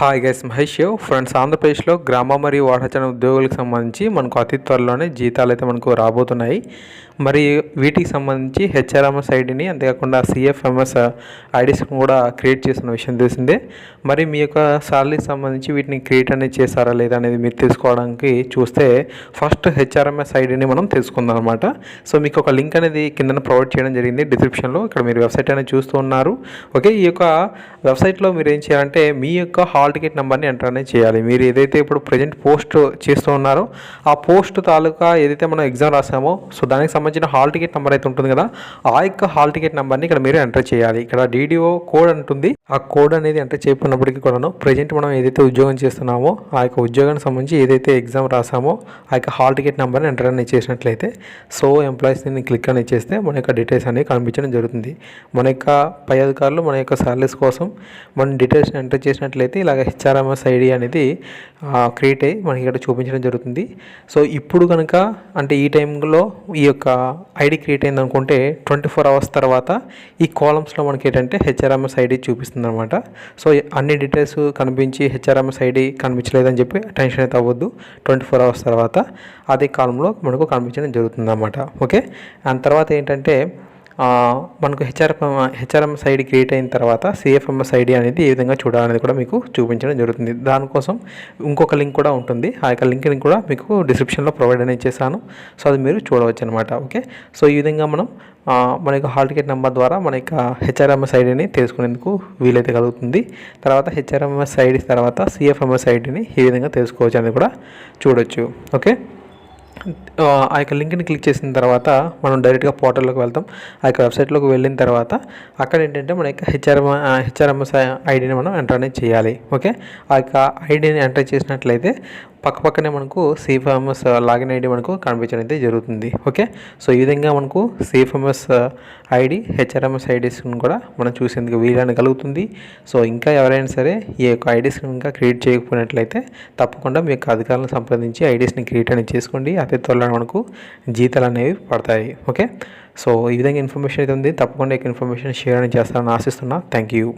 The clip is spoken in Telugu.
హాయ్ గైస్ మహేష్ ఫ్రెండ్స్ ఆంధ్రప్రదేశ్లో గ్రామ మరియు వాటాచరణ ఉద్యోగులకు సంబంధించి మనకు అతి త్వరలోనే జీతాలు అయితే మనకు రాబోతున్నాయి. మరి వీటికి సంబంధించి హెచ్ఆర్ఎంఎస్ ఐడిని అంతేకాకుండా సిఎఫ్ఎంఎస్ ఐడీస్ కూడా క్రియేట్ చేసిన విషయం తెలిసిందే. మరి మీ యొక్క శాలరీకి సంబంధించి వీటిని క్రియేట్ అనేది చేశారా లేదా అనేది మీరు తెలుసుకోవడానికి చూస్తే ఫస్ట్ హెచ్ఆర్ఎంఎస్ ఐడిని మనం తెలుసుకుందాం అనమాట సో మీకు ఒక లింక్ అనేది కింద ప్రొవైడ్ చేయడం జరిగింది డిస్క్రిప్షన్లో. ఇక్కడ మీరు వెబ్సైట్ అనేది చూస్తూ ఉన్నారు. ఓకే ఈ యొక్క వెబ్సైట్లో మీరు ఏం చేయాలంటే మీ యొక్క హాల్ హాల్ టికెట్ నెంబర్ని ఎంటర్ అనేది చేయాలి. మీరు ఏదైతే ఇప్పుడు ప్రజెంట్ పోస్ట్ చేస్తూ ఉన్నారో ఆ పోస్ట్ తాలూకా ఏదైతే మనం ఎగ్జామ్ రాసామో సో దానికి సంబంధించిన హాల్ టికెట్ నెంబర్ అయితే ఉంటుంది కదా ఆ యొక్క హాల్ టికెట్ నెంబర్ని ఇక్కడ మీరు ఎంటర్ చేయాలి. ఇక్కడ డీడీఓ కోడ్ అంటుంది ఆ కోడ్ అనేది ఎంటర్ చేయకున్నప్పటికీ కూడాను ప్రజెంట్ మనం ఏదైతే ఉద్యోగం చేస్తున్నామో ఆ యొక్క ఉద్యోగానికి సంబంధించి ఏదైతే ఎగ్జామ్ రాసామో ఆ యొక్క హాల్ టికెట్ నెంబర్ని ఎంటర్ అనేది చేసినట్లయితే సో ఎంప్లాయీస్ నేను క్లిక్ అనేది చేస్తే మన యొక్క డీటెయిల్స్ అనేవి కనిపించడం జరుగుతుంది. మన యొక్క పై అధికారులు మన యొక్క శాలరీస్ కోసం మన డీటెయిల్స్ ఎంటర్ చేసినట్లయితే ఇలా ఇలాగ హెచ్ఆర్ఎంఎస్ ఐడి అనేది క్రియేట్ అయ్యి మనకి ఇక్కడ చూపించడం జరుగుతుంది. సో ఇప్పుడు కనుక అంటే ఈ టైంలో ఈ యొక్క ఐడి క్రియేట్ అయింది అనుకుంటే ట్వంటీ ఫోర్ అవర్స్ తర్వాత ఈ కాలమ్స్లో మనకి ఏంటంటే హెచ్ఆర్ఎంఎస్ ఐడి చూపిస్తుంది అనమాట సో అన్ని డీటెయిల్స్ కనిపించి హెచ్ఆర్ఎంఎస్ ఐడి కనిపించలేదని చెప్పి టెన్షన్ అయితే అవ్వద్దు. ట్వంటీ ఫోర్ అవర్స్ తర్వాత అదే కాలంలో మనకు కనిపించడం జరుగుతుంది అనమాట ఓకే అండ్ తర్వాత ఏంటంటే మనకు హెచ్ఆర్ఎం హెచ్ఆర్ఎంఎస్ ఐడి క్రియేట్ అయిన తర్వాత సిఎఫ్ఎంఎస్ ఐడి అనేది ఏ విధంగా చూడాలనేది కూడా మీకు చూపించడం జరుగుతుంది. దానికోసం ఇంకొక లింక్ కూడా ఉంటుంది. ఆ యొక్క లింక్ని కూడా మీకు డిస్క్రిప్షన్లో ప్రొవైడ్ అనేది చేశాను. సో అది మీరు చూడవచ్చు అనమాట ఓకే? సో ఈ విధంగా మనం మన యొక్క హాల్ టికెట్ నెంబర్ ద్వారా మన యొక్క హెచ్ఆర్ఎంఎస్ ఐడిని తెలుసుకునేందుకు వీలైతే కలుగుతుంది. తర్వాత హెచ్ఆర్ఎంఎస్ ఐడి తర్వాత సిఎఫ్ఎంఎస్ ఐడిని ఈ విధంగా తెలుసుకోవచ్చు అనేది కూడా చూడొచ్చు. ఓకే? ఆ యొక్క లింక్ని క్లిక్ చేసిన తర్వాత మనం డైరెక్ట్గా పోర్టల్లోకి వెళ్తాం. ఆ యొక్క వెబ్సైట్లోకి వెళ్ళిన తర్వాత అక్కడ ఏంటంటే మన యొక్క హెచ్ఆర్ఎం హెచ్ఆర్ఎంఎస్ ఐడిని మనం ఎంటర్ అనేది చేయాలి. ఓకే? ఆ యొక్క ఐడిని ఎంటర్ చేసినట్లయితే పక్క పక్కనే మనకు సేఫ్ఎంఎస్ లాగిన్ ఐడి మనకు కనిపించడం అయితే జరుగుతుంది. ఓకే? సో ఈ విధంగా మనకు సేఫ్ఎంఎస్ ఐడి హెచ్ఆర్ఎంఎస్ ఐడీస్ని కూడా మనం చూసేందుకు వీలని కలుగుతుంది. సో ఇంకా ఎవరైనా సరే ఈ యొక్క ఐడీస్ని ఇంకా క్రియేట్ చేయకపోయినట్లయితే తప్పకుండా మీ యొక్క అధికారులను సంప్రదించి ఐడీస్ని క్రియేట్ అనేది చేసుకోండి. అతి త్వరలో మనకు జీతాలు అనేవి పడతాయి. ఓకే? సో ఈ విధంగా ఇన్ఫర్మేషన్ అయితే ఉంది. తప్పకుండా ఇన్ఫర్మేషన్ షేర్ అని చేస్తారని ఆశిస్తున్నా. Thank you